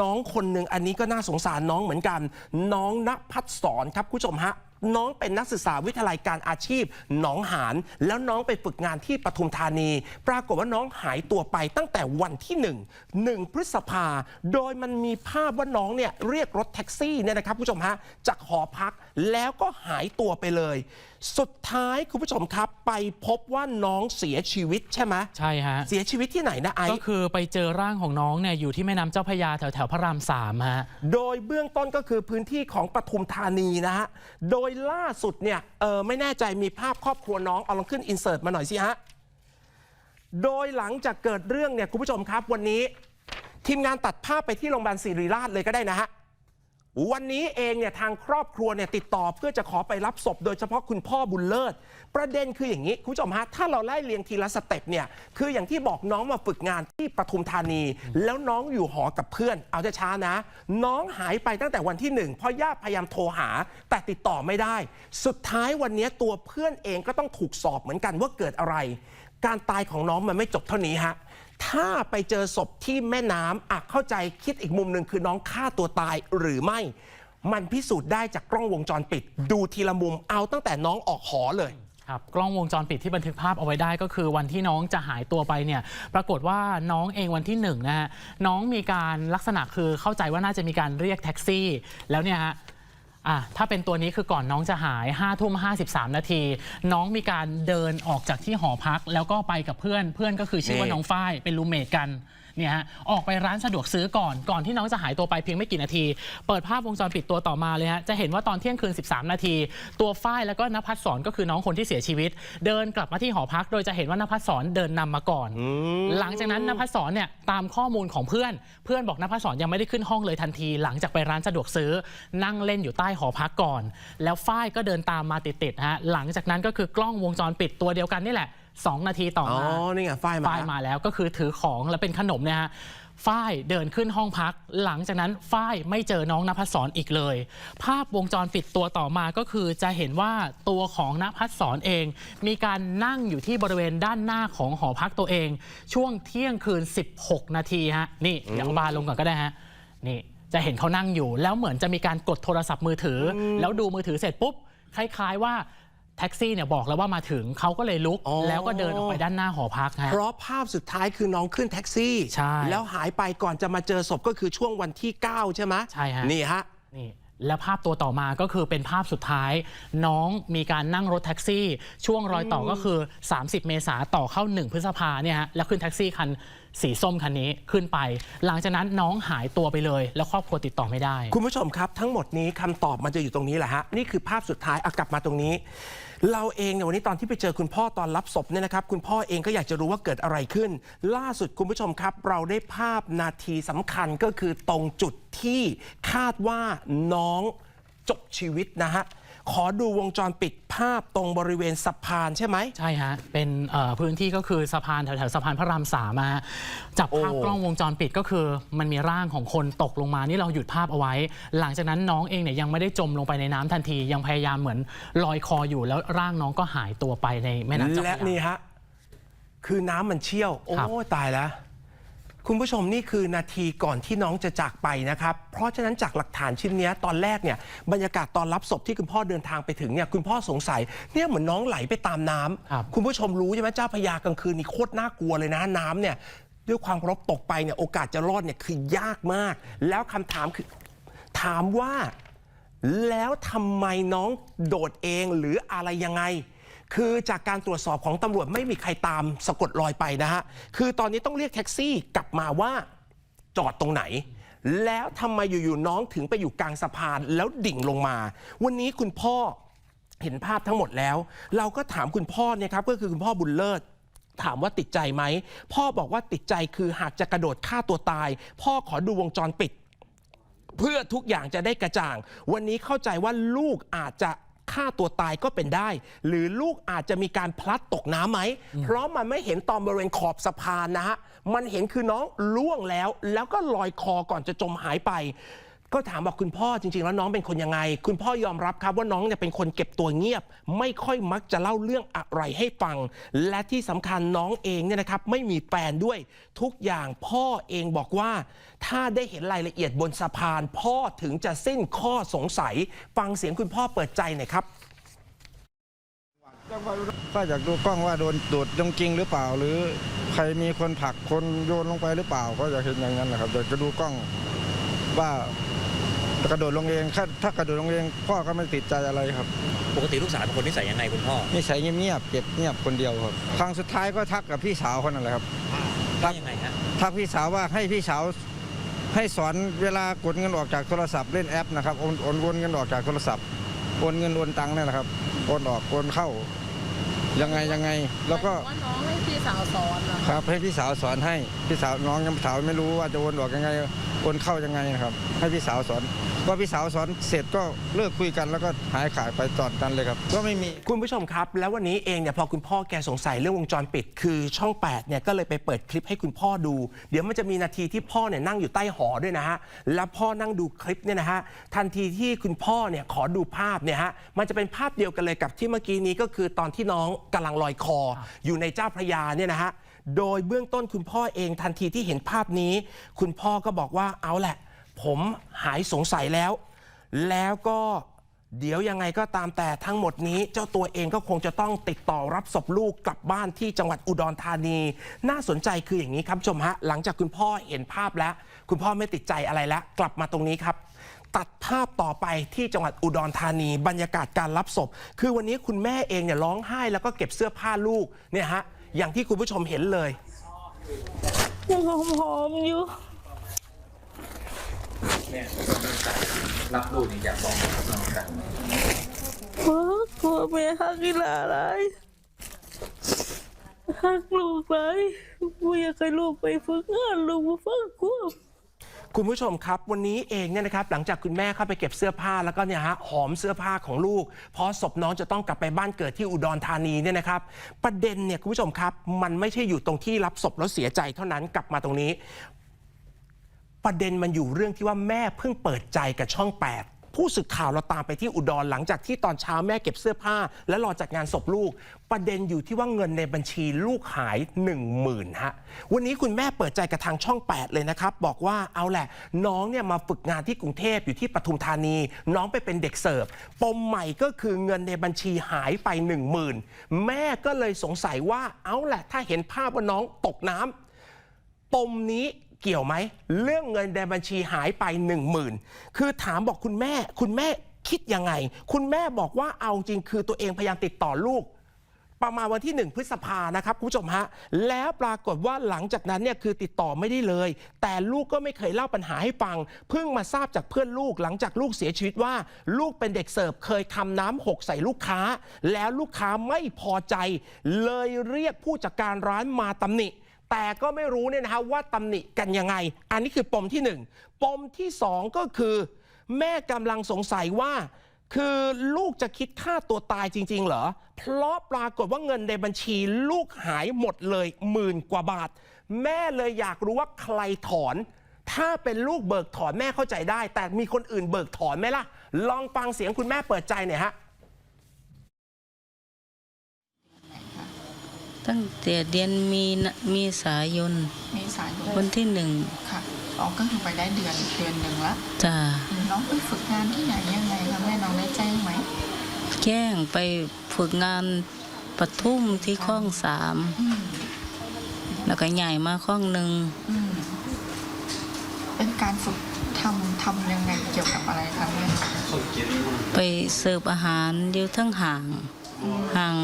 น้องคนหนึ่งอันนี้ก็น่าสงสารน้องเหมือนกัน น้องณพัฒสอนครับคุณผู้ชมฮะ น้องเป็นนักศึกษาวิทยาลัยการอาชีพหนองหานแล้วน้องไปฝึกงานที่ปทุมธานี ปรากฏว่าน้องหายตัวไปตั้งแต่วันที่ 1 1 พฤษภา โดยมันมีภาพว่าน้องเนี่ยเรียกรถแท็กซี่เนี่ยนะครับคุณผู้ชมฮะจากหอพักแล้วก็หายตัวไปเลย สุดท้ายคุณผู้ชมครับไปพบว่าน้องเสียชีวิตใช่ไหมใช่ฮะเสียชีวิตที่ไหนนะไอซ์ก็คือไปเจอร่างของน้องเนี่ยอยู่ที่แม่น้ำเจ้าพระยาแถวแถวๆพระรามสามฮะโดยเบื้องต้นก็คือพื้นที่ของปทุมธานีนะฮะโดยล่าสุดเนี่ยเออไม่แน่ใจมีภาพครอบครัวน้องเอาลองขึ้นอินเสิร์ตมาหน่อยสิฮะ โดยหลังจากเกิดเรื่องเนี่ยคุณผู้ชมครับวันนี้ ทีมงานตัดภาพไปที่โรงพยาบาลศิริราชเลยก็ได้นะฮะ วันนี้เองเนี่ยทางครอบครัวเนี่ยติดต่อเพื่อจะขอไปรับศพโดยเฉพาะคุณพ่อบุญเลิศ ประเด็นคืออย่างนี้ คุณผู้ชมฮะถ้าเราไล่เรียงทีละสเต็ปเนี่ยคืออย่างที่บอกน้องมาฝึกงานที่ปทุมธานี แล้วน้องอยู่หอกับเพื่อน เอาจะช้านะ น้องหายไปตั้งแต่วันที่หนึ่งเพราะญาติพยายามโทรหา แต่ติดต่อไม่ได้ สุดท้ายวันนี้ตัวเพื่อนเองก็ต้องถูกสอบเหมือนกันว่าเกิดอะไร การตายของน้องมันไม่จบเท่านี้ฮะ ถ้าไปเจอศพที่แม่น้ำอะเข้าใจคิดอีกมุมหนึ่งคือน้องฆ่าตัวตายหรือไม่ มันพิสูจน์ได้จากกล้องวงจรปิด ดูทีละมุมเอาตั้งแต่น้องออกหอเลย ครับกล้องวงจรปิดที่บันทึกภาพเอาไว้ได้ก็คือวันที่น้องจะหายตัวไปเนี่ยปรากฏว่าน้องเองวันที่หนึ่งนะฮะน้องมีการลักษณะคือเข้าใจว่าน่าจะมีการเรียกแท็กซี่ แล้วเนี่ยฮะ อะถ้าเป็นตัวนี้คือก่อนน้องจะหาย5้าทุ่มห้นาที น้องมีการเดินออกจากที่หอพัก แล้วก็ไปกับเพื่อนเพื่อนก็คือชื่อว่านี่น้องฝ้ายเป็นรูมเมทกัน เนี่ยฮะออกไปร้านสะดวกซื้อก่อนก่อนที่น้องจะหายตัวไปเพียงไม่กี่นาที เปิดภาพวงจรปิดตัวต่อมาเลยฮะจะเห็นว่าตอนเที่ยงคืน 13 นาที ตัวฝ้ายแล้วก็นภัสสรก็คือน้องคนที่เสียชีวิต เดินกลับมาที่หอพัก โดยจะเห็นว่านภัสสรเดินนำมาก่อน หลังจากนั้นนภัสสรเนี่ยตามข้อมูลของเพื่อน เพื่อนบอกนภัสสรยังไม่ได้ขึ้นห้องเลยทันที หลังจากไปร้านสะดวกซื้อ นั่งเล่นอยู่ใต้หอพักก่อน แล้วฝ้ายก็เดินตามมาติดๆฮะหลังจากนั้นก็คือกล้องวงจรปิดตัวเดียวกันนี่แหละ สองนาทีต่ออ๋อมานี่ไงฝ้ายมาฝ้ายมาแล้วก็คือถือของแล้วเป็นขนมเนี่ยฮะฝ้ายเดินขึ้นห้องพัก หลังจากนั้นฝ้ายไม่เจอน้องนภัสสรอีกเลย ภาพวงจรปิดตัวต่อมาก็คือจะเห็นว่าตัวของนภัสสรเอง มีการนั่งอยู่ที่บริเวณด้านหน้าของหอพักตัวเอง ช่วงเที่ยงคืน 16 นาทีฮะนี่เดี๋ยวเอาบาร์ลงก่อนก็ได้ฮะนี่จะเห็นเขานั่งอยู่ แล้วเหมือนจะมีการกดโทรศัพท์มือถืออแล้วดูมือถือเสร็จปุ๊บคล้ายๆว่า แท็กซี่เนี่ยบอกแล้วว่ามาถึงเขาก็เลยลุก อ๋อ แล้วก็เดินออกไปด้านหน้าหอพักฮะ เพราะภาพสุดท้ายคือน้องขึ้นแท็กซี่ ใช่แล้วหายไปก่อนจะมาเจอศพก็คือช่วงวันที่ 9 ใช่ไหมใช่ฮะ นี่ฮะ นี่แล้วภาพตัวต่อมาก็คือเป็นภาพสุดท้าย น้องมีการนั่งรถแท็กซี่ ช่วงรอยต่อก็คือ 30 เมษาต่อเข้า 1 พฤษภาเนี่ยฮะแล้วขึ้นแท็กซี่คันสีส้มคันนี้ขึ้นไป หลังจากนั้นน้องหายตัวไปเลย แล้วครอบครัวติดต่อไม่ได้ คุณผู้ชมครับ ทั้งหมดนี้คำตอบมันจะอยู่ตรงนี้แหละฮะ นี่คือภาพสุดท้ายเอากลับมาตรงนี้ เราเองเนี่ยวันนี้ตอนที่ไปเจอคุณพ่อตอนรับศพเนี่ยนะครับ คุณพ่อเองก็อยากจะรู้ว่าเกิดอะไรขึ้น ล่าสุดคุณผู้ชมครับ เราได้ภาพนาทีสำคัญก็คือตรงจุดที่คาดว่าน้องจบชีวิตนะฮะ ขอดูวงจรปิดภาพตรงบริเวณสะพานใช่ไหม ใช่ฮะ เป็นเอ่อพื้นที่ก็คือสะพานแถวๆสะพานพระรามสามอะฮะจับภาพโอ้กล้องวงจรปิดก็คือ มันมีร่างของคนตกลงมานี่เราหยุดภาพเอาไว้ หลังจากนั้นน้องเองเนี่ยยังไม่ได้จมลงไปในน้ำทันที ยังพยายามเหมือนลอยคออยู่แล้วร่างน้องก็หายตัวไปในแม่น้ำเจ้าพและระนี่ยาฮะคือน้ำมันเชี่ยว โอ้ครับตายแล้ว คุณผู้ชมนี่คือนาทีก่อนที่น้องจะจากไปนะครับ เพราะฉะนั้นจากหลักฐานชิ้นเนี้ยตอนแรกเนี่ยบรรยากาศตอนรับศพที่คุณพ่อเดินทางไปถึงเนี่ยคุณพ่อสงสัยเนี่ยเหมือนน้องไหลไปตามน้ำครับคุณผู้ชมรู้ใช่ไหมเจ้าพระยากลางคืนนี่โคตรน่ากลัวเลยนะน้ำเนี่ยด้วยความเคารบตกไปเนี่ยโอกาสจะรอดเนี่ยคือยากมาก แล้วคำถามคือถามว่าแล้วทำไมน้องโดดเองหรืออะไรยังไง คือจากการตรวจสอบของตำรวจไม่มีใครตามสะกดรอยไปนะฮะ คือตอนนี้ต้องเรียกแท็กซี่กลับมาว่าจอดตรงไหน แล้วทำไมอยู่ๆน้องถึงไปอยู่กลางสะพานแล้วดิ่งลงมา วันนี้คุณพ่อเห็นภาพทั้งหมดแล้ว เราก็ถามคุณพ่อเนี่ยครับก็คือคุณพ่อบุญเลิศถามว่าติดใจไหม พ่อบอกว่าติดใจคือหากจะกระโดดฆ่าตัวตาย พ่อขอดูวงจรปิด เพื่อทุกอย่างจะได้กระจ่าง วันนี้เข้าใจว่าลูกอาจจะ ฆ่าตัวตายก็เป็นได้ หรือลูกอาจจะมีการพลัดตกน้ำไหม เพราะมันไม่เห็นตอนบริเวณขอบสะพานนะฮะ มันเห็นคือน้องล่วงแล้ว แล้วก็ลอยคอก่อนจะจมหายไป ก็ถามบอกคุณพ่อจริง ๆ แล้วน้องเป็นคนยังไง คุณพ่อยอมรับครับว่าน้องเนี่ยเป็นคนเก็บตัวเงียบ ไม่ค่อยมักจะเล่าเรื่องอะไรให้ฟัง และที่สำคัญน้องเองเนี่ยนะครับไม่มีแฟนด้วยทุกอย่างพ่อเองบอกว่า ถ้าได้เห็นรายละเอียดบนสะพาน พ่อถึงจะสิ้นข้อสงสัย ฟังเสียงคุณพ่อเปิดใจหน่อยครับก็อยากดูกล้องว่าโดนดูดจริงหรือเปล่า หรือใครมีคนผลักคนโยนลงไปหรือเปล่า ก็อยากเห็นอย่างนั้นนะครับอยากจะดูกล้อง ว่ากระโดดลงเองถ้าถ้ากระโดดลงเองพ่อก็ไม่ติดใจอะไรครับ ปกติลูกสาวเป็นคนนิสัยยังไงคุณพ่อนิสัยเงียบๆเก็บเงียบคนเดียวครับครั้งสุดท้ายก็ทักกับพี่สาวคนนั้นแหละครับว่ายังไงฮะทักพี่สาวว่าให้พี่สาวให้สอนเวลากดเงินออกจากโทรศัพท์เล่นแอปนะครับโอนโอนโอนเงินออกจากโทรศัพท์โอนเงินโอนตังค์นั่นแหละครับโอนออกโอนเข้ายังไงยังไง แล้วก็ว่าน้องให้พี่สาวสอนเหรอครับให้พี่สาวสอนให้พี่สาวน้องยังสาวไม่รู้ว่าจะโอนออกยังไง โอนเข้ายังไงนะครับ ให้พี่สาวสอนพอพี่สาวสอนเสร็จก็เลิกคุยกันแล้วก็หายขายไปตอนนั้นเลยครับ ก็ไม่มี คุณผู้ชมครับ แล้ววันนี้เองเนี่ยพอคุณพ่อแกสงสัยเรื่องวงจรปิด คือช่อง8เนี่ยก็เลยไปเปิดคลิปให้คุณพ่อดู เดี๋ยวมันจะมีนาทีที่พ่อเนี่ยนั่งอยู่ใต้หอด้วยนะฮะแล้วพ่อนั่งดูคลิปเนี่ยนะฮะทันทีที่คุณพ่อเนี่ยขอดูภาพเนี่ยฮะมันจะเป็นภาพเดียวกันเลยกับที่เมื่อกี้นี้ก็คือตอนที่น้องกำลังลอยคอ อยู่ในเจ้าพระยาเนี่ยนะฮะ โดยเบื้องต้นคุณพ่อเองทันทีที่เห็นภาพนี้ คุณพ่อก็บอกว่าเอาแหละ ผมหายสงสัยแล้ว แล้วก็เดี๋ยวยังไงก็ตามแต่ทั้งหมดนี้ เจ้าตัวเองก็คงจะต้องติดต่อรับศพลูกกลับบ้านที่จังหวัดอุดรธานี น่าสนใจคืออย่างนี้ครับชมฮะ หลังจากคุณพ่อเห็นภาพแล้ว คุณพ่อไม่ติดใจอะไรแล้ว กลับมาตรงนี้ครับ ตัดภาพต่อไปที่จังหวัดอุดรธานี บรรยากาศการรับศพ คือวันนี้คุณแม่เองเนี่ยร้องไห้แล้วก็เก็บเสื้อผ้าลูกเนี่ยฮะ อย่างที่คุณผู้ชมเห็นเลยยังหอมๆอยู่รับลูกนี่อยากบอกน้องกันเพราะกลัวแม่หักกีฬาอะไรหักลูกเลยกูอยากให้ลูกไปฝึกงานลูกมาฝึกควบ คุณผู้ชมครับ วันนี้เองเนี่ยนะครับหลังจากคุณแม่เข้าไปเก็บเสื้อผ้าแล้วก็เนี่ยฮะหอมเสื้อผ้าของลูก เพราะศพน้องจะต้องกลับไปบ้านเกิดที่อุดรธานีเนี่ยนะครับ ประเด็นเนี่ยคุณผู้ชมครับ มันไม่ใช่อยู่ตรงที่รับศพแล้วเสียใจเท่านั้นกลับมาตรงนี้ ประเด็นมันอยู่เรื่องที่ว่าแม่เพิ่งเปิดใจกับช่อง 8 ผู้สื่อข่าวเราตามไปที่อุดรหลังจากที่ตอนเช้าแม่เก็บเสื้อผ้า และรอจัดงานศพลูก ประเด็นอยู่ที่ว่าเงินในบัญชีลูกหาย 1 0,000ฮะวันนี้คุณแม่เปิดใจกับทางช่อง 8 เลยนะครับ บอกว่าเอาแหละ น้องเนี่ยมาฝึกงานที่กรุงเทพอยู่ที่ปทุมธานี น้องไปเป็นเด็กเสิร์ฟปมใหม่ก็คือเงินในบัญชีหายไป 1 0,000 แม่ก็เลยสงสัยว่าเอาแหละ ถ้าเห็นภาพว่าน้องตกน้ำปมนี้ เกี่ยวไหม เรื่องเงินในบัญชีหายไป 1 0,000 คือถามบอกคุณแม่ คุณแม่คิดยังไง คุณแม่บอกว่าเอาจริงคือตัวเองพยายามติดต่อลูก ประมาณวันที่ 1 พฤษภานะครับคุณผู้ชมฮะ แล้วปรากฏว่าหลังจากนั้นเนี่ยคือติดต่อไม่ได้เลย แต่ลูกก็ไม่เคยเล่าปัญหาให้ฟัง เพิ่งมาทราบจากเพื่อนลูกหลังจากลูกเสียชีวิตว่า ลูกเป็นเด็กเสิร์ฟเคยทำน้ำหกใส่ลูกค้า แล้วลูกค้าไม่พอใจ เลยเรียกผู้จัดการร้านมาตำหนิ แต่ก็ไม่รู้เนี่ยนะฮะว่าตำหนิกันยังไง อันนี้คือปมที่หนึ่งปมที่สองก็คือ แม่กำลังสงสัยว่า คือลูกจะคิดฆ่าตัวตายจริง ๆ เหรอ เพราะปรากฏว่าเงินในบัญชีลูกหายหมดเลยหมื่นกว่าบาท แม่เลยอยากรู้ว่าใครถอน ถ้าเป็นลูกเบิกถอนแม่เข้าใจได้ แต่มีคนอื่นเบิกถอนไหมล่ะ ลองฟังเสียงคุณแม่เปิดใจหน่อยฮะ ตั้งแต่เดือนมีนามีสายนเมษายนวันที่หนึ่งค่ะอ๋อก็คือไปได้เดือนเดือนหนึ่งละจ้าน้องไปฝึกงานที่ไหนยังไงคะแม่น้องได้แจ้งไหมแจ้งไปฝึกงานปทุมที่ข้องสามอืมแล้วก็ใหญ่มาข้องหนึ่งอืมเป็นการฝึกทำทำยังไงเกี่ยวกับอะไรคะแม่ ไปเสิร์ฟอาหารอยู่ทั้งห่าง ห่าง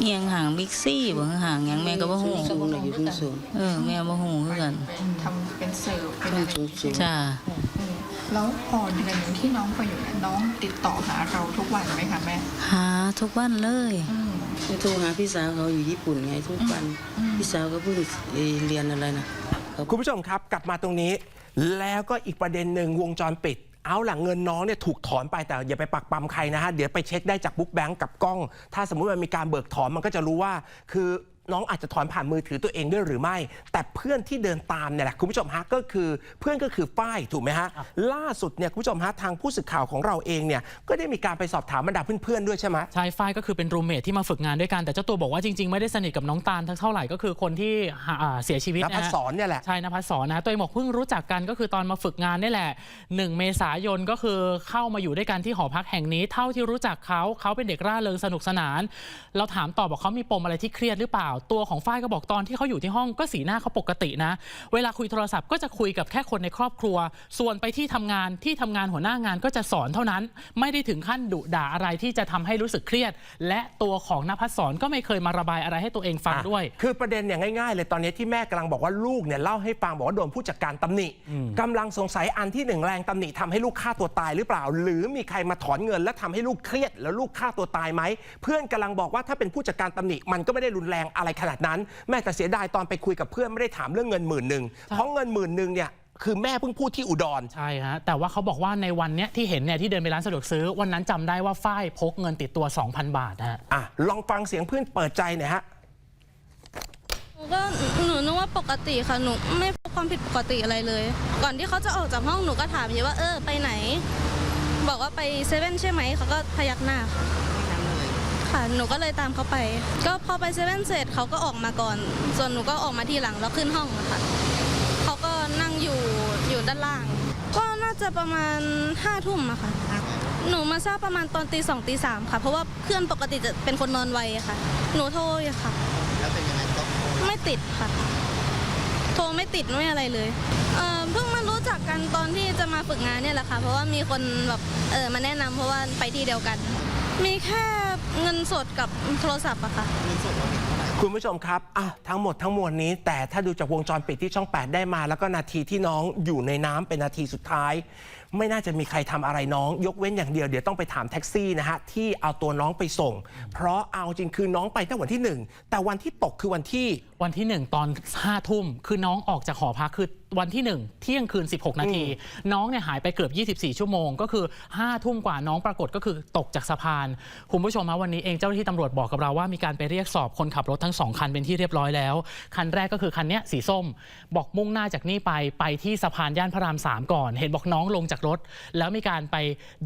เอียงห่างบิ๊กซี่บ่ห่างหยังแม่ก็บ่ฮู้เออแม่บ่ฮู้คือกันเป็นทำเป็นเสิร์ฟเป็นอะไรจ้าอืมแล้วพอเดือนหนึ่งที่น้องไปอยู่เนี่ยน้องติดต่อหาเราทุกวันไหมคะแม่ หาทุกวันเลยอืมไปโทรหาพี่สาวเขาอยู่ญี่ปุ่นไงทุกวันอืมพี่สาวก็เพิ่งเอ่อเรียนอะไรนะ คุณผู้ชมครับกลับมาตรงนี้ แล้วก็อีกประเด็นหนึ่งวงจรปิด เอาหลังเงินน้องเนี่ยถูกถอนไปแต่อย่าไปปักปั๊มใครนะฮะ เดี๋ยวไปเช็คได้จากบุ๊กแบงก์กับกล้อง ถ้าสมมุติมันมีการเบิกถอนมันก็จะรู้ว่า คือ น้องอาจจะถอนผ่านมือถือตัวเองด้วยหรือไม่ แต่เพื่อนที่เดินตามเนี่ยแหละคุณผู้ชมฮะก็คือเพื่อนก็คือฝ้ายถูกไหมฮะล่าสุดเนี่ยคุณผู้ชมฮะทางผู้สื่อข่าวของเราเองเนี่ยก็ได้มีการไปสอบถามบรรดาเพื่อนๆด้วยใช่ไหมใช่ฝ้ายก็คือเป็นรูมเมทที่มาฝึกงานด้วยกันแต่เจ้าตัวบอกว่าจริงๆไม่ได้สนิทกับน้องตาลเท่าไหร่ก็คือคนที่หาอ่าเสียชีวิตนนะภัสฮะสอนเนี่ยแหละใช่นภัสสอนนะตัวเองบอกเพิ่งรู้จักกันก็คือตอนมาฝึกงานนี่แหละ 1 เมษายนก็คือเข้ามาอยู่ด้วยกันที่หอพักแห่งนี้ เท่าที่รู้จักเขาเขาเป็นเด็กร่าเริงสนุกสนาน เราถามต่อบอกเขามีปมอะไรที่เครียดหรือเปล่าตัวของฝ้ายก็บอกตอนที่เขาอยู่ที่ห้องก็สีหน้าเขาปกตินะ เวลาคุยโทรศัพท์ก็จะคุยกับแค่คนในครอบครัว ส่วนไปที่ทำงานที่ทำงานหัวหน้างานก็จะสอนเท่านั้น ไม่ได้ถึงขั้นดุด่าอะไรที่จะทำให้รู้สึกเครียด และตัวของนภัสสอนก็ไม่เคยมาระบายอะไรให้ตัวเองฟังด้วยอะคือประเด็นเนี่ยง่ายๆ เลยตอนนี้ที่แม่กำลังบอกว่าลูกเนี่ยเล่าให้ฟังบอกว่าโดนผู้จัดการตำหนิกำลังสงสัยอันที่หนึ่งแรงตำหนิทำให้ลูกฆ่าตัวตายหรือเปล่า หรือมีใครมาถอนเงิน และทำให้ลูกเครียดแล้วลูกฆ่าตัวตายไหมเพื่อนกำลังบอกว่าถ้าเป็นผู้จัดการตำหนิมันก็ไม่ได้รุนแรงอะไรขนาดนั้น แม่แต่เสียดายตอนไปคุยกับเพื่อนไม่ได้ถามเรื่องเงินหมื่นหนึ่งเพราะเงินหมื่นหนึ่งเนี่ยคือแม่เพิ่งพูดที่อุดร ใช่ฮะ แต่ว่าเขาบอกว่าในวันเนี้ยที่เห็นเนี่ยที่เดินไปร้านสะดวกซื้อ วันนั้นจำได้ว่าฝ้ายพกเงินติดตัว 2,000 บาทนะฮะ อะ ลองฟังเสียงเพื่อนเปิดใจหน่อยฮะ หนูก็หนูนึกว่าปกติค่ะหนูไม่พบความผิดปกติอะไรเลย ก่อนที่เขาจะออกจากห้องหนูก็ถามอยู่ว่าเออไปไหน บอกว่าไปเซเว่นใช่ไหมเขาก็พยักหน้าค่ะ ค่ะ หนูก็เลยตามเขาไป ก็พอไปเซเว่นเสร็จเขาก็ออกมาก่อน ส่วนหนูก็ออกมาทีหลังแล้วขึ้นห้องอะค่ะ เขาก็นั่งอยู่อยู่ด้านล่าง ก็น่าจะประมาณห้าทุ่มอะค่ะ หนูมาทราบประมาณตอนตีสองตีสามค่ะ เพราะว่าเพื่อนปกติจะเป็นคนนอนไวอะค่ะ หนูโทรอยู่ค่ะ แล้วเป็นยังไงต้องไม่ติดค่ะ โทรไม่ติดไม่อะไรเลย เอ่อเพิ่งมารู้จักกันตอนที่จะมาฝึกงานเนี่ยแหละค่ะ เพราะว่ามีคนแบบเออมาแนะนำเพราะว่าไปที่เดียวกัน มีแค่ เงินสดกับโทรศัพท์อะค่ะมีส่วนเราเป็นเท่าไหร่คุณผู้ชมครับอะทั้งหมดทั้งมวลนี้ แต่ถ้าดูจากวงจรปิดที่ช่อง 8 ได้มา แล้วก็นาทีที่น้องอยู่ในน้ำเป็นนาทีสุดท้าย ไม่น่าจะมีใครทำอะไรน้อง ยกเว้นอย่างเดียวเดี๋ยวต้องไปถามแท็กซี่นะฮะที่เอาตัวน้องไปส่ง เพราะเอาจริงคือน้องไปตั้งวันที่หนึ่งแต่วันที่ตกคือวันที่วันที่ 1 ตอน5้าทุ่มคือน้องออกจากหอพักคือวันที่ 1 เที่ยงคืน 16 นาที น้องเนี่ยหายไปเกือบ 24 ชั่วโมง ก็คือ5้าทุ่มกว่าน้องปรากฏก็คือตกจากสะพานคุณผู้ชมมาวันนี้เองเจ้าหน้าที่ตำรวจบอกกับเราว่ามีการไปเรียกสอบคนขับรถทั้ง 2 คันเป็นที่เรียบร้อยแล้ว คันแรกก็คือคันเนี้ยสีส้ม บอกมุ่งหน้าจากนี่ไปไปที่สะพานย่านพระราม 3 ก่อน เห็นบอกน้องลงจากรถ แล้วมีการไป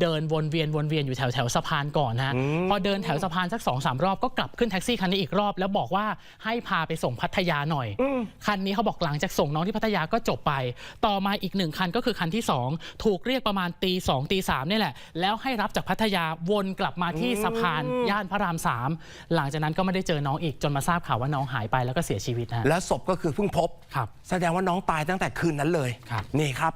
เดินวนเวียนวนเวียนอยู่แถวแถวสะพานก่อนฮะพอเดินแถวสะพานสักสองสามรอบก็กลับขึ้นแท็กซี่คันนี้อีกรอบ แล้วบอกว่าให้พาไปส่งพัทยาหน่อย คันนี้เขาบอกหลังจากส่งน้องที่พัทยาก็จบไป ต่อมาอีกหนึ่งคันก็คือคันที่ 2 ถูกเรียกประมาณตีสองตีสามนี่แหละ แล้วให้รับจากพัทยาวนกลับมาที่สะพานย่านพระรามสามหลังจากนั้นก็ไม่ได้เจอน้องอีกจนมาทราบข่าวว่าน้องหายไปแล้วก็เสียชีวิตนะฮะและศพก็คือเพิ่งพบครับ แสดงว่าน้องตายตั้งแต่คืนนั้นเลย ครับ นี่ครับ